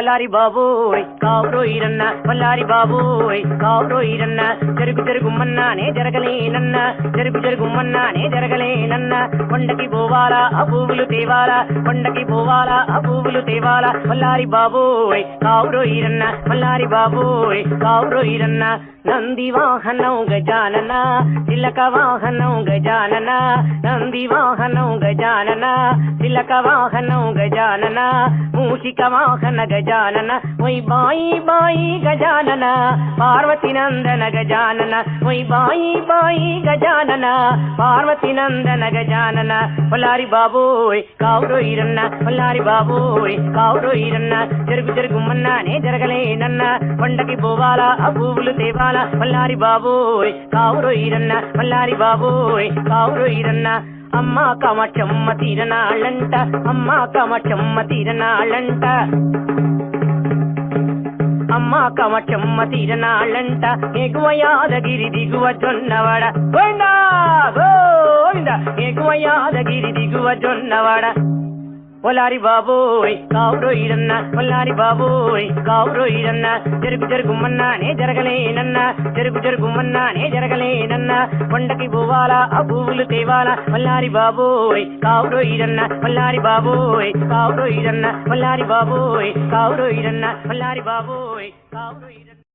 వల్లారి బాబోయ్ కావురో ఈరన్న వల్లారి బాబోయ్ కావురో ఈరన్న జరుగు జరుగుమ్మన్నానే జరగలేనన్న జరుగు జరుగుమ్మన్నానే జరగలేనన్న కొండకి పోవాలా ఆ పువ్వులు తేవాలా కొండకి పోవాలా ఆ పువ్వులు తేవాలా వల్లారి బాబోయ్ కావురో ఈరన్న వల్లారి బాబోయ్ కావురో ఈరన్న నంది వాహనం గజానన తిలక వాహనం గజానన నంది వాహనం గజానన తిలక వాహనం గజానన మూషిక వాహన గజ గజానన ఒయ్ బాయి బాయి గజానన పార్వతి నందన గజానన ఒయ్ బాయి బాయి గజానన పార్వతి నందన గజానన పొల్లారి బాబోయ్ కావురో ఈరన్న పొల్లారి బాబోయ్ కావురో ఈరన్న జరుగు జరుగుమన్నానే జరగలేనన్న కొండకి పోవాలా ఆ పువ్వులు తేవాలా పొల్లారి బాబోయ్ కావురో ఈరన్న పొల్లారి బాబోయ్ కావురో ఈరన్న అమ్మ కమచమ్మ తీరనాళ్ళంట అమ్మ కమచమ్మ తీరనాళ్ళంట. అమ్మ కమటమ్మ తీరనాళ్ళంట. ఎగువ యాదగిరి దిగువ జొన్నవాడ. గోవిందా గోవింద. ఎగువ యాదగిరి దిగువ జొన్నవాడ. ఒలారి బాబోయ్ కావురో ఈరన్న ఒల్లారి బాబోయ్ కావురో ఈరన్న జరుగు జరుగుమన్నానే జరగలేనన్న. జరుగు జరుగుమన్నానే జరగలేనన్న. కొండకి పోవాలా ఆ పువ్వులు తేవాలా. వల్లారి బాబోయ్ కావురో ఈరన్న వల్లారి బాబోయ్ కావురో ఈరన్న వల్లారి బాబోయ్ కావురో ఈరన్న వల్లారి బాబోయ్ కావురో ఈరన్న